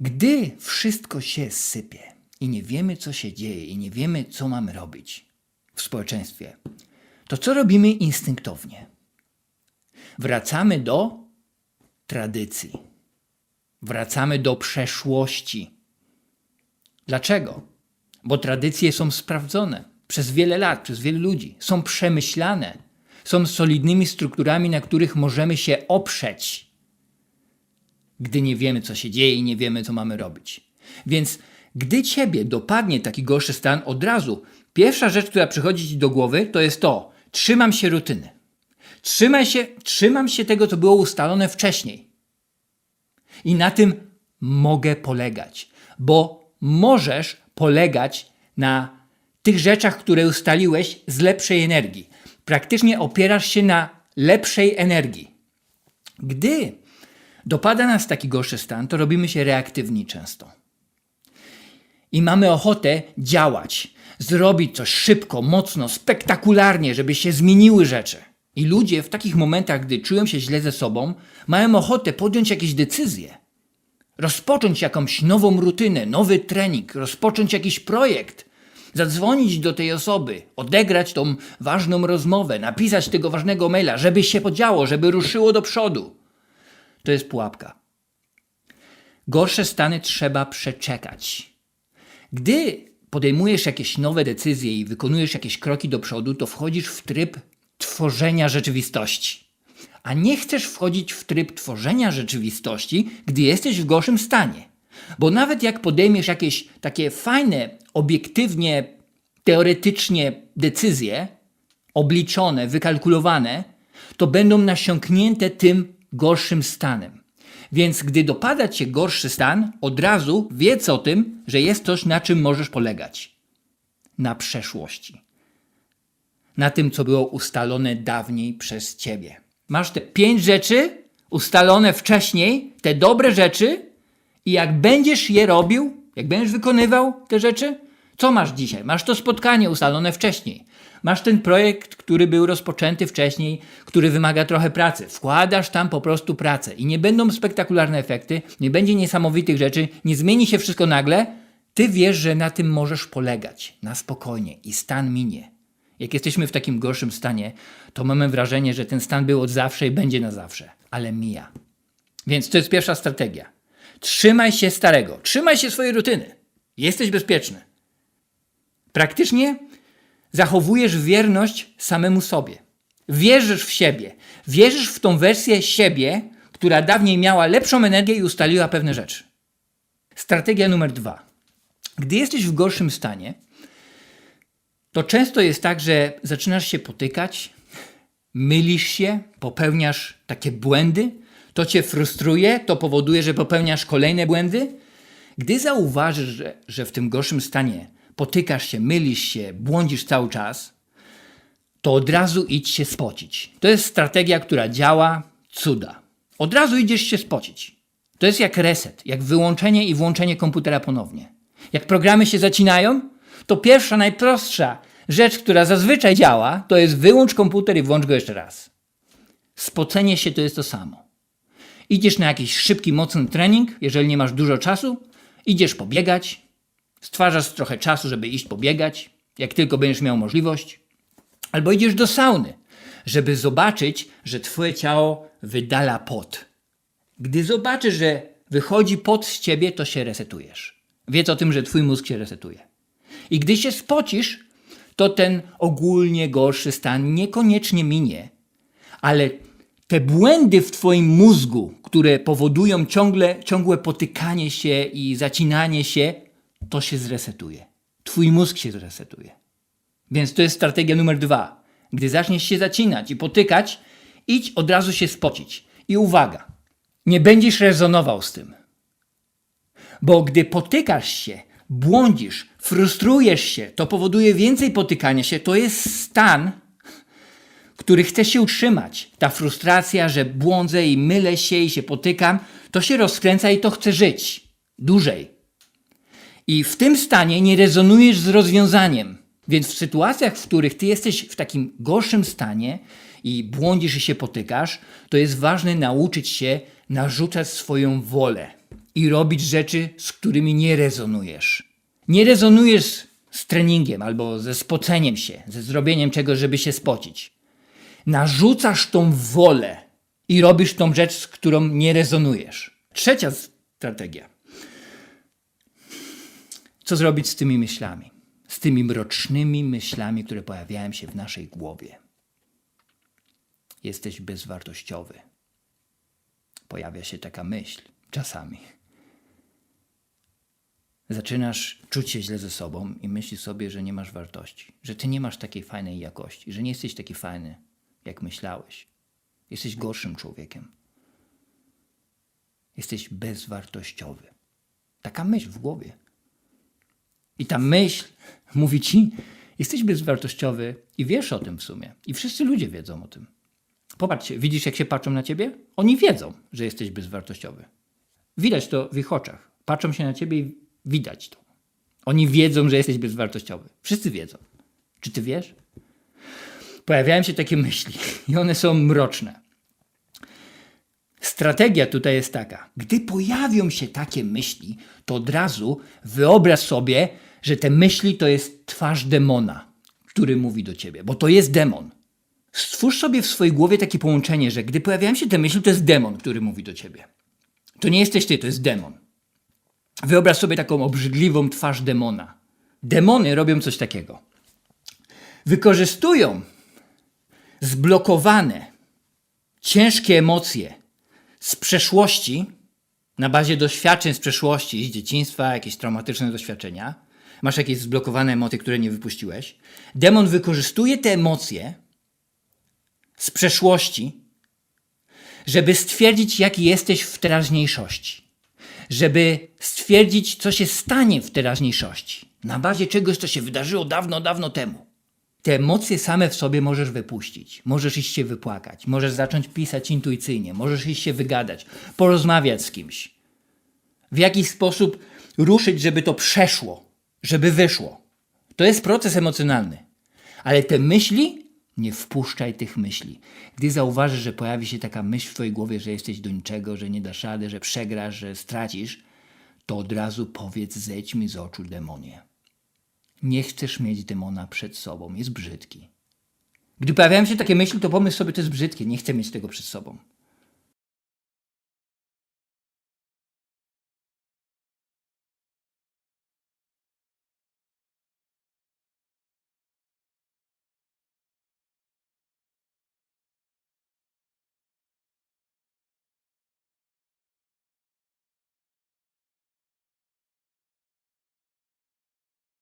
Gdy wszystko się sypie i nie wiemy, co się dzieje, i nie wiemy, co mamy robić w społeczeństwie, to co robimy instynktownie? Wracamy do tradycji, wracamy do przeszłości. Dlaczego? Bo tradycje są sprawdzone przez wiele lat, przez wielu ludzi, są przemyślane, są solidnymi strukturami, na których możemy się oprzeć gdy nie wiemy, co się dzieje i nie wiemy, co mamy robić. Więc gdy ciebie dopadnie taki gorszy stan, od razu pierwsza rzecz, która przychodzi ci do głowy, to jest to: trzymam się rutyny. Trzymaj się, trzymam się tego, co było ustalone wcześniej. I na tym mogę polegać, bo możesz polegać na tych rzeczach, które ustaliłeś z lepszej energii. Praktycznie opierasz się na lepszej energii. Gdy dopada nas taki gorszy stan, to robimy się reaktywni często. I mamy ochotę działać, zrobić coś szybko, mocno, spektakularnie, żeby się zmieniły rzeczy. I ludzie w takich momentach, gdy czują się źle ze sobą, mają ochotę podjąć jakieś decyzje, rozpocząć jakąś nową rutynę, nowy trening, rozpocząć jakiś projekt, zadzwonić do tej osoby, odegrać tą ważną rozmowę, napisać tego ważnego maila, żeby się podziało, żeby ruszyło do przodu. To jest pułapka. Gorsze stany trzeba przeczekać. Gdy podejmujesz jakieś nowe decyzje i wykonujesz jakieś kroki do przodu, to wchodzisz w tryb tworzenia rzeczywistości. A nie chcesz wchodzić w tryb tworzenia rzeczywistości, gdy jesteś w gorszym stanie. Bo nawet jak podejmiesz jakieś takie fajne, obiektywnie, teoretycznie decyzje, obliczone, wykalkulowane, to będą nasiąknięte tym gorszym stanem. Więc gdy dopada cię gorszy stan, od razu wiedz o tym, że jest coś, na czym możesz polegać. Na przeszłości. Na tym, co było ustalone dawniej przez ciebie. Masz te pięć rzeczy ustalone wcześniej, te dobre rzeczy, i jak będziesz je robił, jak będziesz wykonywał te rzeczy, co masz dzisiaj? Masz to spotkanie ustalone wcześniej. Masz ten projekt, który był rozpoczęty wcześniej, który wymaga trochę pracy. Wkładasz tam po prostu pracę i nie będą spektakularne efekty, nie będzie niesamowitych rzeczy, nie zmieni się wszystko nagle. Ty wiesz, że na tym możesz polegać na spokojnie i stan minie. Jak jesteśmy w takim gorszym stanie, to mamy wrażenie, że ten stan był od zawsze i będzie na zawsze, ale mija. Więc to jest pierwsza strategia. Trzymaj się starego, trzymaj się swojej rutyny. Jesteś bezpieczny. Praktycznie zachowujesz wierność samemu sobie. Wierzysz w siebie. Wierzysz w tą wersję siebie, która dawniej miała lepszą energię i ustaliła pewne rzeczy. Strategia numer dwa. Gdy jesteś w gorszym stanie, to często jest tak, że zaczynasz się potykać, mylisz się, popełniasz takie błędy, to cię frustruje, to powoduje, że popełniasz kolejne błędy. Gdy zauważysz, że, że w tym gorszym stanie potykasz się, mylisz się, błądzisz cały czas, to od razu idź się spocić. To jest strategia, która działa cuda. Od razu idziesz się spocić. To jest jak reset, jak wyłączenie i włączenie komputera ponownie. Jak programy się zacinają, to pierwsza, najprostsza rzecz, która zazwyczaj działa, to jest wyłącz komputer i włącz go jeszcze raz. Spocenie się to jest to samo. Idziesz na jakiś szybki, mocny trening, jeżeli nie masz dużo czasu, idziesz pobiegać, stwarzasz trochę czasu, żeby iść pobiegać, jak tylko będziesz miał możliwość, albo idziesz do sauny, żeby zobaczyć, że twoje ciało wydala pot. Gdy zobaczysz, że wychodzi pot z ciebie, to się resetujesz. Wiedz o tym, że twój mózg się resetuje. I gdy się spocisz, to ten ogólnie gorszy stan niekoniecznie minie, ale te błędy w Twoim mózgu, które powodują ciągle, ciągłe potykanie się i zacinanie się, to się zresetuje. Twój mózg się zresetuje. Więc to jest strategia numer dwa. Gdy zaczniesz się zacinać i potykać, idź od razu się spocić. I uwaga, nie będziesz rezonował z tym. Bo gdy potykasz się, błądzisz, frustrujesz się, to powoduje więcej potykania się. To jest stan, który chce się utrzymać. Ta frustracja, że błądzę i mylę się i się potykam, to się rozkręca i to chce żyć dłużej. I w tym stanie nie rezonujesz z rozwiązaniem. Więc w sytuacjach, w których ty jesteś w takim gorszym stanie i błądzisz i się potykasz, to jest ważne nauczyć się narzucać swoją wolę i robić rzeczy, z którymi nie rezonujesz. Nie rezonujesz z treningiem albo ze spoceniem się, ze zrobieniem czegoś, żeby się spocić. Narzucasz tą wolę i robisz tą rzecz, z którą nie rezonujesz. Trzecia strategia. Co zrobić z tymi myślami? Z tymi mrocznymi myślami, które pojawiają się w naszej głowie. Jesteś bezwartościowy. Pojawia się taka myśl czasami. Zaczynasz czuć się źle ze sobą i myślisz sobie, że nie masz wartości, że ty nie masz takiej fajnej jakości, że nie jesteś taki fajny, jak myślałeś. Jesteś gorszym człowiekiem. Jesteś bezwartościowy. Taka myśl w głowie. I ta myśl mówi ci, jesteś bezwartościowy i wiesz o tym w sumie. I wszyscy ludzie wiedzą o tym. Popatrzcie, widzisz jak się patrzą na ciebie? Oni wiedzą, że jesteś bezwartościowy. Widać to w ich oczach. Patrzą się na ciebie i widać to. Oni wiedzą, że jesteś bezwartościowy. Wszyscy wiedzą. Czy ty wiesz? Pojawiają się takie myśli i one są mroczne. Strategia tutaj jest taka. Gdy pojawią się takie myśli, to od razu wyobraź sobie, że te myśli to jest twarz demona, który mówi do ciebie, bo to jest demon. Stwórz sobie w swojej głowie takie połączenie, że gdy pojawiają się te myśli, to jest demon, który mówi do ciebie. To nie jesteś ty, to jest demon. Wyobraź sobie taką obrzydliwą twarz demona. Demony robią coś takiego. Wykorzystują zblokowane, ciężkie emocje z przeszłości, na bazie doświadczeń z przeszłości, z dzieciństwa, jakieś traumatyczne doświadczenia, masz jakieś zblokowane emocje, które nie wypuściłeś. Demon wykorzystuje te emocje z przeszłości, żeby stwierdzić, jaki jesteś w teraźniejszości. Żeby stwierdzić, co się stanie w teraźniejszości. Na bazie czegoś, co się wydarzyło dawno, dawno temu. Te emocje same w sobie możesz wypuścić. Możesz iść się wypłakać. Możesz zacząć pisać intuicyjnie. Możesz iść się wygadać. Porozmawiać z kimś. W jakiś sposób ruszyć, żeby to przeszło. Żeby wyszło. To jest proces emocjonalny. Ale te myśli, nie wpuszczaj tych myśli. Gdy zauważysz, że pojawi się taka myśl w twojej głowie, że jesteś do niczego, że nie dasz rady, że przegrasz, że stracisz, to od razu powiedz, zejdź mi z oczu demonie. Nie chcesz mieć demona przed sobą, jest brzydki. Gdy pojawiają się takie myśli, to pomyśl sobie, to jest brzydkie, nie chcę mieć tego przed sobą.